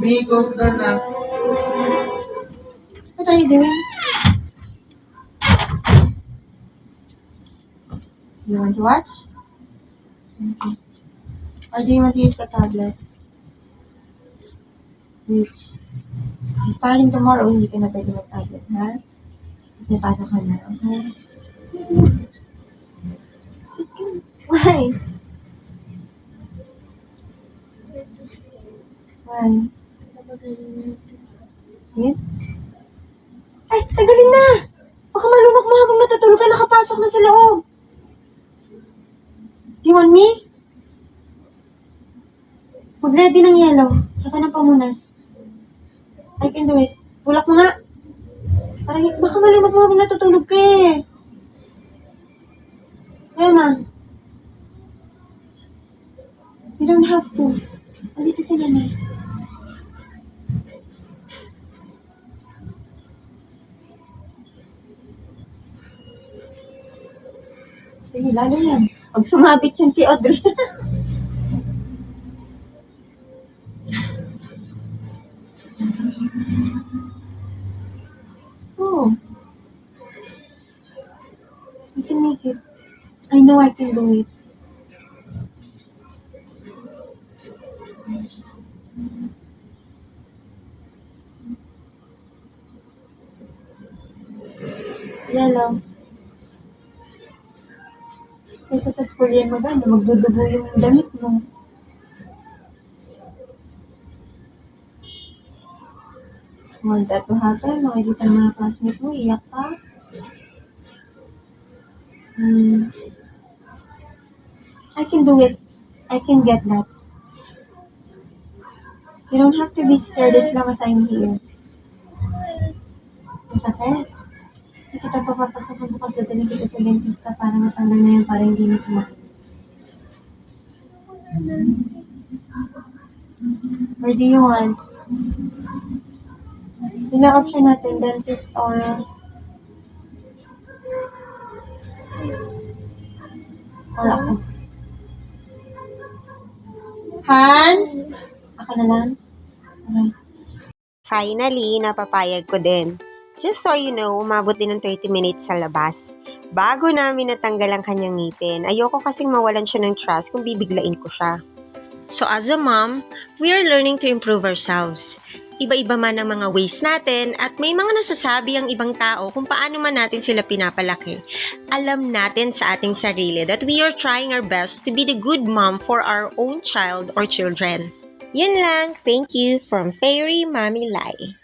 Because na na. What are you doing? You want to watch? Okay. Or do you want to use the tablet? Which? Kasi starting tomorrow, hindi ka na pwede mag-tablet, ha? Kasi pasok ka na, okay? Why? Why? Yun? Ay, tagalin na! Baka malunok mo habang natutulog ka, nakapasok na sa loob. Do you want me? Mag-ready ng yellow, tsaka ng pamunas. I can do it. Tulak mo nga. Parang, baka malunok mo habang natutulog ka eh. Emma. You don't have to. Andito si nanay. Sige, lalo yan. Pag sumabit yan kay Audrey. oh. I can make it. I know I can do it. Yellow. Kaysa sa school yan mag ano, magdudugo yung damit mo. Happen? Makikita ng mga classmate mo, iyak ka. Hmm. I can do it. I can get that. You don't have to be scared as long as I'm here. Masakit. Hindi kita papapasok bukas na din kita sa dentista para matanggal na yan para hindi na sumakit. Where do you want? Yun ang option natin, dentist or or ako. Han? Ako na lang? Okay. Finally, napapayag ko din. Just so you know, umabot din ng 30 minutes sa labas. Bago namin natanggal ang kanyang ngipin, ayoko kasing mawalan siya ng trust kung bibiglain ko siya. So as a mom, we are learning to improve ourselves. Iba-iba man ang mga ways natin at may mga nasasabi ang ibang tao kung paano man natin sila pinapalaki. Alam natin sa ating sarili that we are trying our best to be the good mom for our own child or children. Yun lang. Thank you from Fairy Mommy Lai.